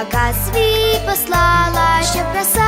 Яка свій послала, щоб краса.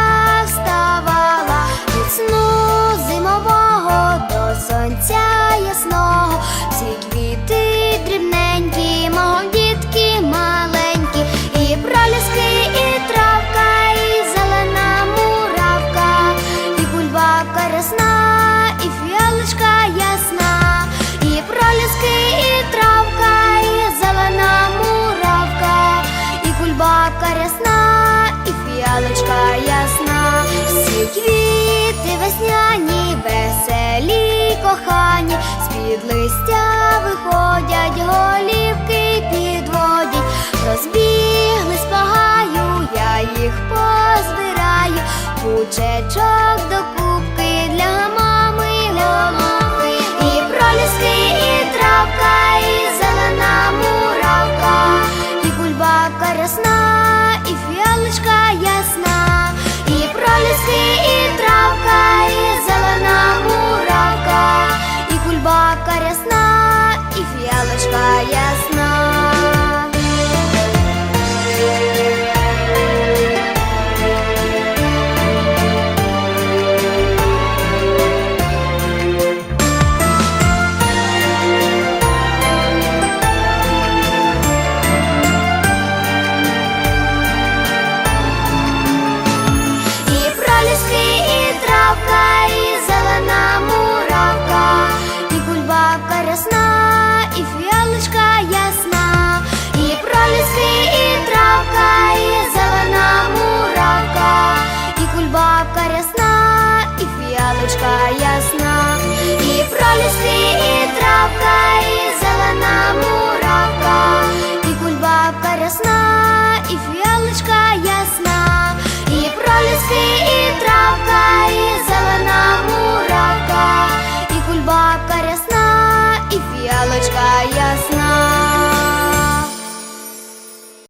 Жабка рясна і фіалочка ясна, всі квіти весняні, веселі кохані, з-під листя виходять, голівки підводять, розбіглись по гаю, я їх позбираю, пучечок. і фіалочка я. Улыбочка ясна.